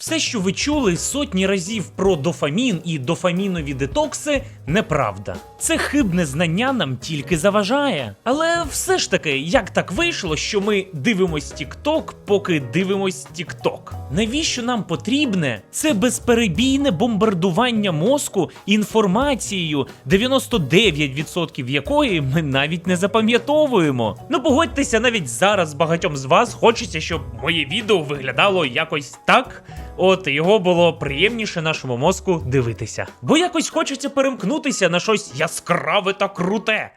Все, що ви чули сотні разів про дофамін і дофамінові детокси, неправда. Це хибне знання нам тільки заважає. Але все ж таки, як так вийшло, що ми дивимось TikTok, поки дивимось TikTok? Навіщо нам потрібне це безперебійне бомбардування мозку інформацією, 99% якої ми навіть не запам'ятовуємо? Ну погодьтеся, навіть зараз багатьом з вас хочеться, щоб моє відео виглядало якось так. От його було приємніше нашому мозку дивитися. Бо якось хочеться перемкнутися на щось яскраве та круте.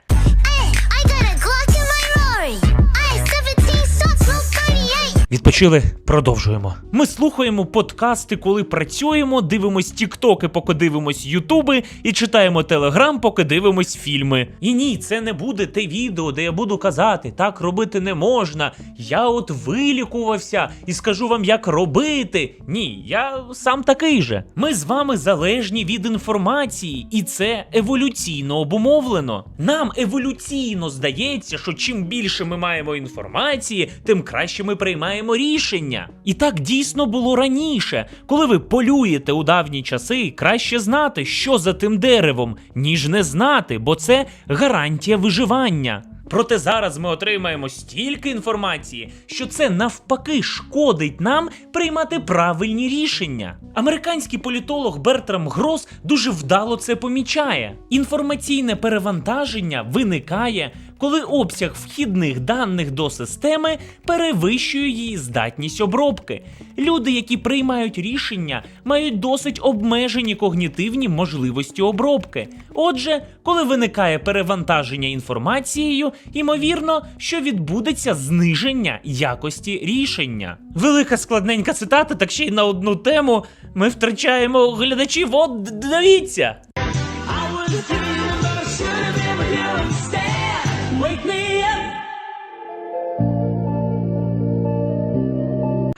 Відпочили, продовжуємо. Ми слухаємо подкасти, коли працюємо, дивимось тіктоки, поки дивимось ютуби, і читаємо телеграм, поки дивимось фільми. І ні, це не буде те відео, де я буду казати, так робити не можна. Я от вилікувався і скажу вам, як робити. Ні, я сам такий же. Ми з вами залежні від інформації, і це еволюційно обумовлено. Нам еволюційно здається, що чим більше ми маємо інформації, тим краще ми приймаємо рішення. І так дійсно було раніше. Коли ви полюєте у давні часи, краще знати, що за тим деревом, ніж не знати, бо це гарантія виживання. Проте зараз ми отримаємо стільки інформації, що це навпаки шкодить нам приймати правильні рішення. Американський політолог Бертрам Грос дуже вдало це помічає. Інформаційне перевантаження виникає, коли обсяг вхідних даних до системи перевищує її здатність обробки. Люди, які приймають рішення, мають досить обмежені когнітивні можливості обробки. Отже, коли виникає перевантаження інформацією, ймовірно, що відбудеться зниження якості рішення. Велика складненька цитата, так ще й на одну тему. Ми втрачаємо глядачів. От дивіться.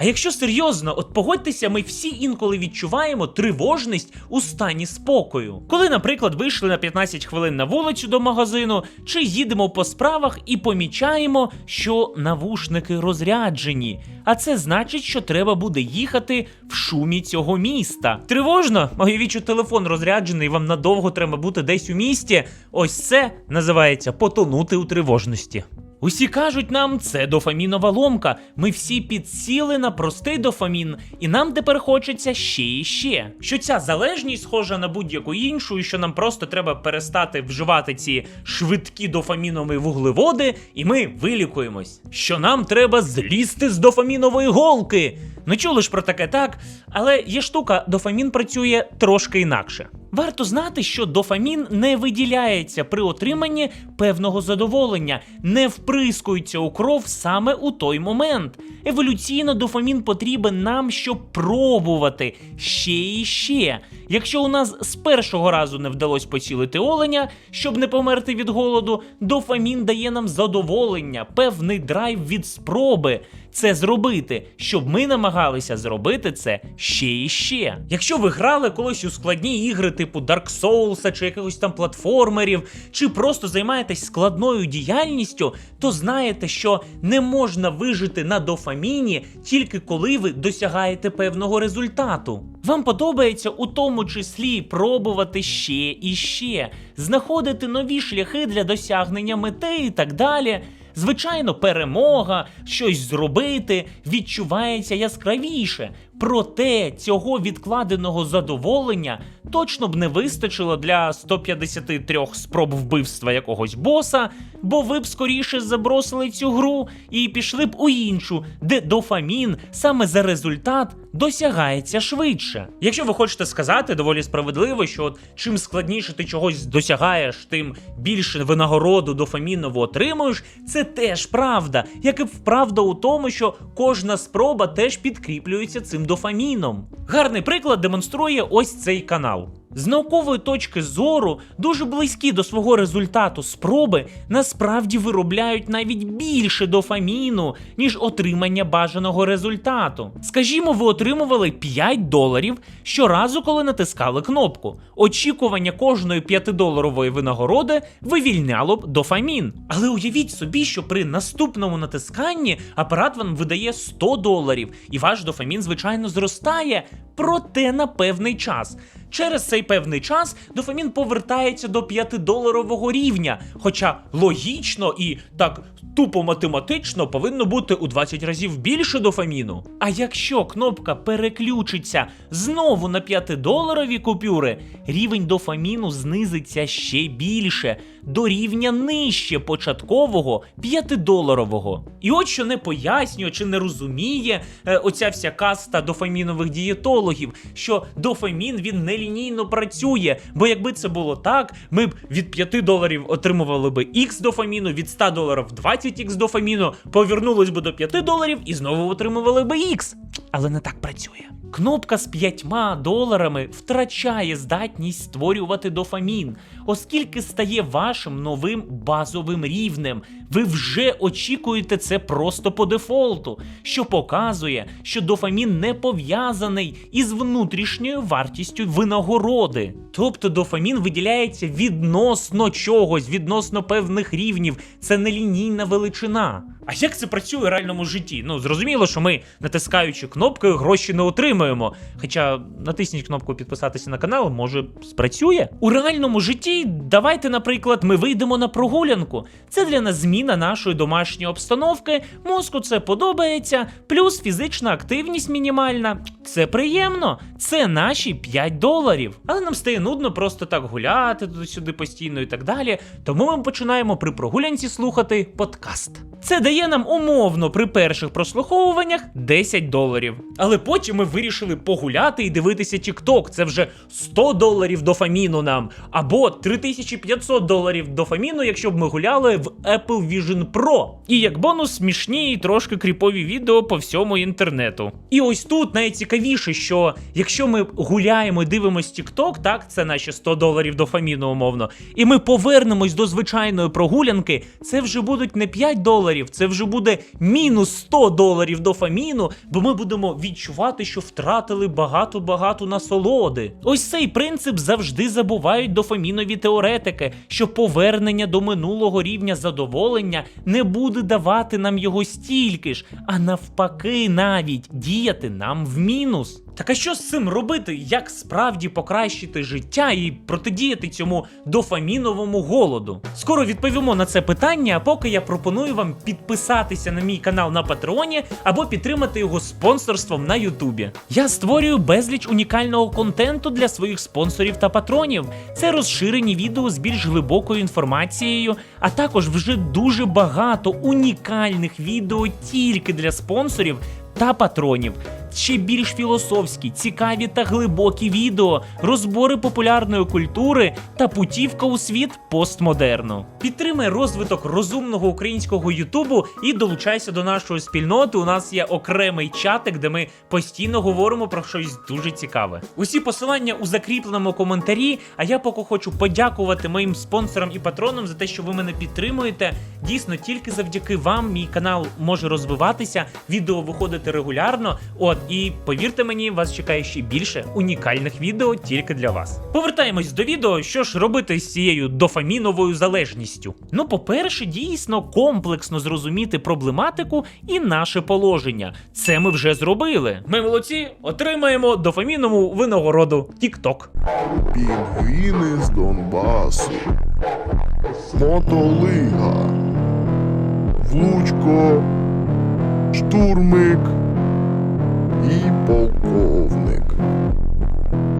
А якщо серйозно, от погодьтеся, ми всі інколи відчуваємо тривожність у стані спокою. Коли, наприклад, вийшли на 15 хвилин на вулицю до магазину, чи їдемо по справах і помічаємо, що навушники розряджені. А це значить, що треба буде їхати в шумі цього міста. Тривожно? Що телефон розряджений, вам надовго треба бути десь у місті. Ось це називається потонути у тривожності. Усі кажуть нам, це дофамінова ломка. Ми всі підсіли на простий дофамін, і нам тепер хочеться ще і ще. Що ця залежність схожа на будь-яку іншу, і що нам просто треба перестати вживати ці швидкі дофамінові вуглеводи, і ми вилікуємось. Що нам треба злізти з дофамінової голки. Ну чули ж про таке так, але є штука, дофамін працює трошки інакше. Варто знати, що дофамін не виділяється при отриманні певного задоволення, не вприскується у кров саме у той момент. Еволюційно дофамін потрібен нам, щоб пробувати ще і ще. Якщо у нас з першого разу не вдалося поцілити оленя, щоб не померти від голоду, дофамін дає нам задоволення, певний драйв від спроби це зробити, щоб ми намагалися зробити це ще і ще. Якщо ви грали колись у складні ігри, типу Dark Souls чи якихось там платформерів, чи просто займаєтесь складною діяльністю, то знаєте, що не можна вижити на дофаміні тільки коли ви досягаєте певного результату. Вам подобається у тому числі пробувати ще і ще, знаходити нові шляхи для досягнення мети і так далі. Звичайно, перемога, щось зробити відчувається яскравіше. Проте цього відкладеного задоволення точно б не вистачило для 153 спроб вбивства якогось боса, бо ви б скоріше забросили цю гру і пішли б у іншу, де дофамін саме за результат досягається швидше. Якщо ви хочете сказати доволі справедливо, що от чим складніше ти чогось досягаєш, тим більше винагороду дофамінову отримуєш, це теж правда, як і правда у тому, що кожна спроба теж підкріплюється цим дофаміном. Гарний приклад демонструє ось цей канал. З наукової точки зору, дуже близькі до свого результату спроби насправді виробляють навіть більше дофаміну, ніж отримання бажаного результату. Скажімо, ви отримували 5 доларів щоразу, коли натискали кнопку. Очікування кожної 5-доларової винагороди вивільняло б дофамін. Але уявіть собі, що при наступному натисканні апарат вам видає 100 доларів, і ваш дофамін, звичайно, зростає, проте на певний час. Через цей певний час дофамін повертається до 5-доларового рівня, хоча логічно і так тупо математично повинно бути у 20 разів більше дофаміну. А якщо кнопка переключиться знову на 5-доларові купюри, рівень дофаміну знизиться ще більше до рівня нижче початкового 5-доларового. І от що не пояснює чи не розуміє е, оця вся каста дофамінових дієтологів, що дофамін він нелінійно працює. Бо якби це було так, ми б від 5 доларів отримували би X дофаміну, від 100 доларів 20 X дофаміну, повернулись би до 5 доларів і знову отримували би X. Але не так працює. Кнопка з 5 доларами втрачає здатність створювати дофамін, оскільки стає вашим новим базовим рівнем. Ви вже очікуєте це просто по дефолту, що показує, що дофамін не пов'язаний із внутрішньою вартістю винагороди. Тобто дофамін виділяється відносно чогось, відносно певних рівнів. Це нелінійна величина. А як це працює в реальному житті? Ну зрозуміло, що ми, натискаючи кнопкою, гроші не отримуємо. Хоча натисніть кнопку підписатися на канал, може спрацює. У реальному житті давайте, наприклад, ми вийдемо на прогулянку. Це для нас зміна нашої домашньої обстановки. Мозку це подобається, плюс фізична активність мінімальна. Це приємно. Це наші 5 доларів. Але нам стає нудно просто так гуляти туди-сюди постійно і так далі. Тому ми починаємо при прогулянці слухати подкаст. Це дає нам умовно при перших прослуховуваннях 10 доларів. Але потім ми вирішили погуляти і дивитися TikTok. Це вже 100 доларів дофаміну нам. Або 3500 доларів дофаміну, якщо б ми гуляли в Apple Vision Pro. І як бонус смішні і трошки кріпові відео по всьому інтернету. І ось тут найцікавіше, що якщо ми гуляємо і дивимось TikTok, так, це наші 100 доларів дофаміну умовно, і ми повернемось до звичайної прогулянки, це вже будуть не 5 доларів, це вже буде мінус 100 доларів дофаміну, бо ми будемо відчувати, що втратили багато-багато насолоди. Ось цей принцип завжди забувають дофамінові теоретики, що повернення до минулого рівня задоволення не буде давати нам його стільки ж, а навпаки, навіть діяти нам в мінус. Так а що з цим робити? Як справді покращити життя і протидіяти цьому дофаміновому голоду? Скоро відповімо на це питання, а поки я пропоную вам підписатися на мій канал на Патреоні або підтримати його спонсорством на Ютубі. Я створюю безліч унікального контенту для своїх спонсорів та патронів. Це розширені відео з більш глибокою інформацією, а також вже дуже багато унікальних відео тільки для спонсорів та патронів. Ще більш філософські, цікаві та глибокі відео, розбори популярної культури та путівка у світ постмодерну. Підтримай розвиток розумного українського Ютубу і долучайся до нашої спільноти. У нас є окремий чатик, де ми постійно говоримо про щось дуже цікаве. Усі посилання у закріпленому коментарі. А я поки хочу подякувати моїм спонсорам і патронам за те, що ви мене підтримуєте. Дійсно, тільки завдяки вам мій канал може розвиватися, відео виходити регулярно. От і повірте мені, вас чекає ще більше унікальних відео тільки для вас. Повертаємось до відео, що ж робити з цією дофаміновою залежністю. Ну, по-перше, дійсно комплексно зрозуміти проблематику і наше положення. Це ми вже зробили. Ми молодці, отримаємо дофамінову винагороду TikTok. Пінгвіни з Донбасу. Мотолига. Влучко. Штурмик. І полковник.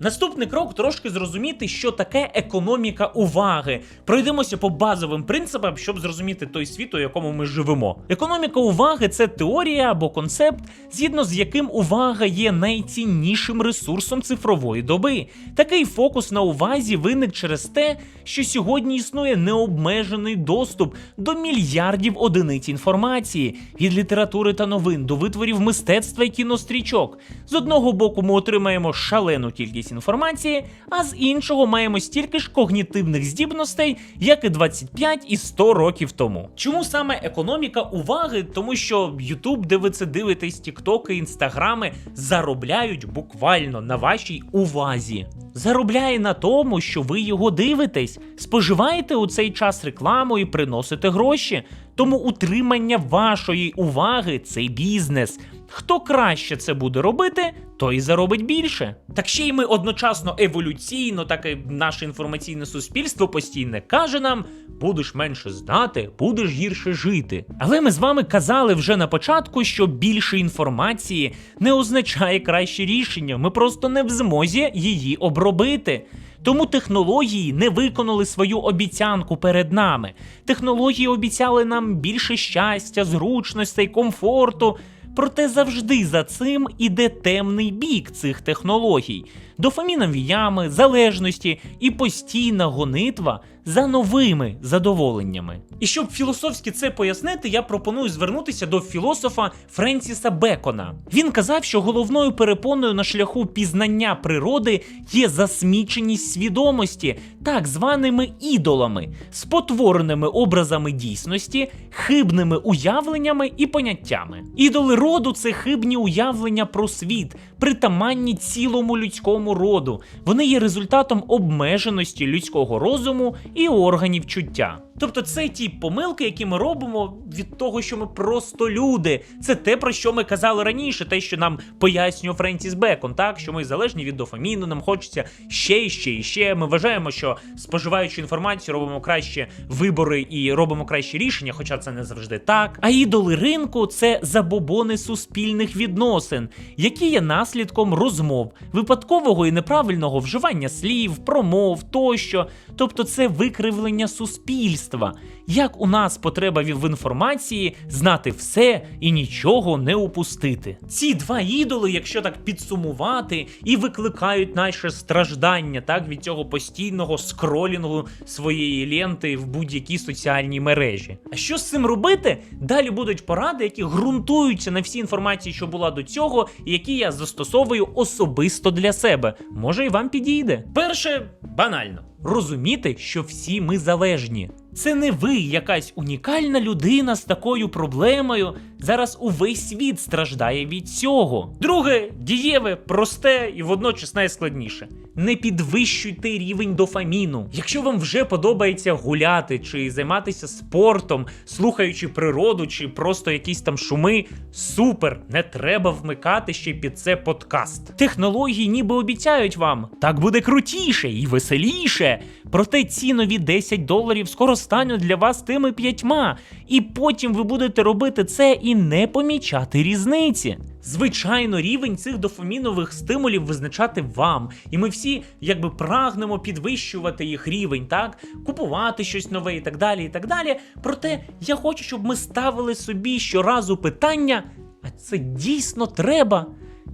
Наступний крок трошки зрозуміти, що таке економіка уваги. Пройдемося по базовим принципам, щоб зрозуміти той світ, у якому ми живемо. Економіка уваги це теорія або концепт, згідно з яким увага є найціннішим ресурсом цифрової доби. Такий фокус на увазі виник через те, що сьогодні існує необмежений доступ до мільярдів одиниць інформації від літератури та новин до витворів мистецтва і кінострічок. З одного боку, ми отримаємо шалену кількість інформації, а з іншого маємо стільки ж когнітивних здібностей, як і 25 і 100 років тому. Чому саме економіка уваги? Тому що YouTube, де ви це дивитесь, тіктоки, інстаграми заробляють буквально на вашій увазі. Заробляє на тому, що ви його дивитесь, споживаєте у цей час рекламу і приносите гроші. Тому утримання вашої уваги це бізнес. Хто краще це буде робити, той і заробить більше. Так ще й ми одночасно еволюційно, так і наше інформаційне суспільство постійне каже нам: будеш менше знати, будеш гірше жити. Але ми з вами казали вже на початку, що більше інформації не означає краще рішення. Ми просто не в змозі її обробити. Тому технології не виконали свою обіцянку перед нами. Технології обіцяли нам більше щастя, зручностей, комфорту. Проте завжди за цим іде темний бік цих технологій, дофамінові ями, залежності і постійна гонитва за новими задоволеннями. І щоб філософськи це пояснити, я пропоную звернутися до філософа Френсіса Бекона. Він казав, що головною перепоною на шляху пізнання природи є засміченість свідомості, так званими ідолами, спотвореними образами дійсності, хибними уявленнями і поняттями. Ідоли роду це хибні уявлення про світ, притаманні цілому людському роду. Вони є результатом обмеженості людського розуму і органів чуття. Тобто це ті помилки, які ми робимо від того, що ми просто люди. Це те, про що ми казали раніше, те, що нам пояснює Френсіс Бекон, так що ми залежні від дофаміну, нам хочеться ще і ще і ще. Ми вважаємо, що споживаючи інформацію, робимо краще вибори і робимо кращі рішення, хоча це не завжди так. А ідоли ринку це забобони суспільних відносин, які є наслідком розмов, випадкового і неправильного вживання слів, промов тощо. Тобто це викривлення суспільства. Як у нас потреба в інформації знати все і нічого не упустити. Ці два ідоли, якщо так підсумувати, і викликають наше страждання так від цього постійного скролінгу своєї ленти в будь-якій соціальній мережі. А що з цим робити? Далі будуть поради, які ґрунтуються на всій інформації, що була до цього, і які я застосовую особисто для себе. Може і вам підійде. Перше банально розуміти, що всі ми залежні. Це не ви, якась унікальна людина з такою проблемою. Зараз увесь світ страждає від цього. Друге, дієве, просте і водночас найскладніше. Не підвищуйте рівень дофаміну. Якщо вам вже подобається гуляти чи займатися спортом, слухаючи природу, чи просто якісь там шуми, супер, не треба вмикати ще під це подкаст. Технології ніби обіцяють вам, так буде крутіше і веселіше. Проте ці нові 10 доларів скоро стануть для вас тими п'ятьма, і потім ви будете робити це і не помічати різниці. Звичайно, рівень цих дофамінових стимулів визначати вам, і ми всі якби прагнемо підвищувати їх рівень, так купувати щось нове і так далі. і так далі. Проте я хочу, щоб ми ставили собі щоразу питання: а це дійсно треба?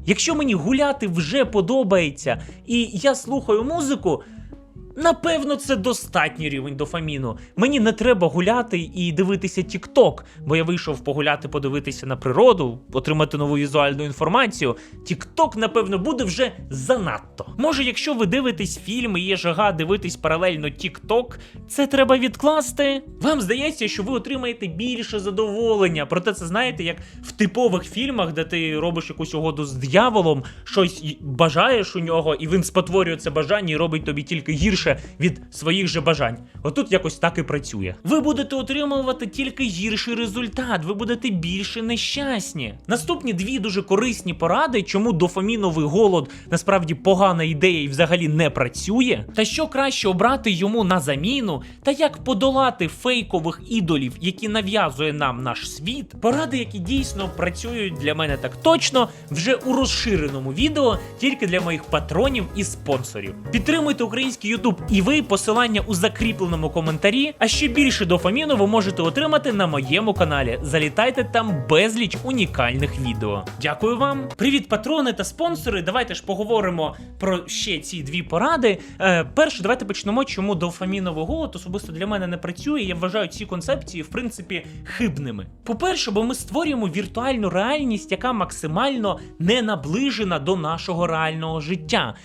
Якщо мені гуляти вже подобається, і я слухаю музику. Напевно, це достатній рівень дофаміну. Мені не треба гуляти і дивитися TikTok, бо я вийшов погуляти, подивитися на природу, отримати нову візуальну інформацію. TikTok, напевно, буде вже занадто. Може, якщо ви дивитесь фільми і є жага дивитись паралельно TikTok, це треба відкласти. Вам здається, що ви отримаєте більше задоволення. Проте це знаєте, як в типових фільмах, де ти робиш якусь угоду з дияволом, щось бажаєш у нього, і він спотворює це бажання і робить тобі тільки гірше від своїх же бажань. Отут якось так і працює. Ви будете отримувати тільки гірший результат, ви будете більше нещасні. Наступні дві дуже корисні поради, чому дофаміновий голод насправді погана ідея і взагалі не працює, та що краще обрати йому на заміну, та як подолати фейкових ідолів, які нав'язує нам наш світ. Поради, які дійсно працюють для мене так точно, вже у розширеному відео, тільки для моїх патронів і спонсорів. Підтримуйте український YouTube і ви посилання у закріпленому коментарі. А ще більше дофаміну ви можете отримати на моєму каналі. Залітайте там безліч унікальних відео. Дякую вам. Привіт, патрони та спонсори. Давайте ж поговоримо про ще ці дві поради. Е, перше, давайте почнемо, чому дофаміновий голод особисто для мене не працює. Я вважаю ці концепції, в принципі, хибними. По-перше, бо ми створюємо віртуальну реальність, яка максимально не наближена до нашого реального життя.